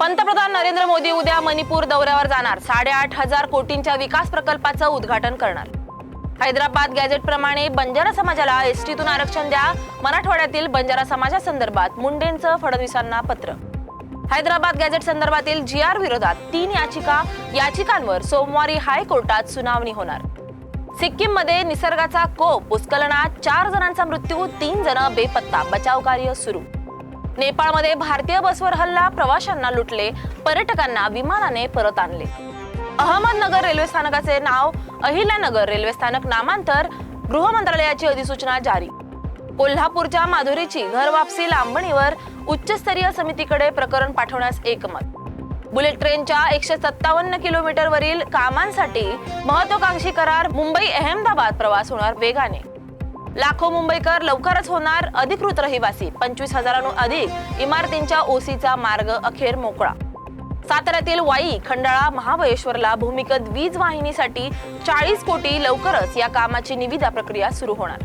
पंतप्रधान नरेंद्र मोदी उद्या मणिपूर दौऱ्यावर जाणार. साडेआठ हजार कोटींच्या विकास प्रकल्पाचं उद्घाटन करणार. हैदराबाद गॅझेट प्रमाणे बंजारा समाजाला एसटीतून आरक्षण द्या. मराठवाड्यातील बंजारा समाजासंदर्भात मुंडेंचं फडणवीसांना पत्र. हैदराबाद गॅझेट संदर्भातील जी आर विरोधात तीन याचिका याचिकांवर सोमवारी हायकोर्टात सुनावणी होणार. सिक्कीममध्ये निसर्गाचा कोप भूस्खलनात चार जणांचा मृत्यू तीन जण बेपत्ता बचाव कार्य सुरू. नेपाळमध्ये भारतीय बसवर हल्ला प्रवाशांना लुटले पर्यटकांना विमानाने परत आणले. अहमदनगर रेल्वे स्थानकाचे नाव अहिल्यानगर रेल्वे स्थानक नामांतर गृह मंत्रालयाची अधिसूचना जारी. कोल्हापूरच्या माधुरीची घरवापसी लांबणीवर उच्चस्तरीय समितीकडे प्रकरण पाठवण्यास एकमत. बुलेट ट्रेनच्या एकशे सत्तावन्न किलोमीटरवरील कामांसाठी महत्वाकांक्षी करार मुंबई अहमदाबाद प्रवास होणार वेगाने. लाखो मुंबईकर लवकरच होणार अधिकृत रहिवासी. पंचवीस हजारांहून अधिक इमारतींच्या ओसीचा मार्ग अखेर मोकळा. साताऱ्यातील वाई खंडाळा महाबळेश्वरला भूमिगत वीज वाहिनीसाठी चाळीस कोटी लवकरच या कामाची निविदा प्रक्रिया सुरू होणार.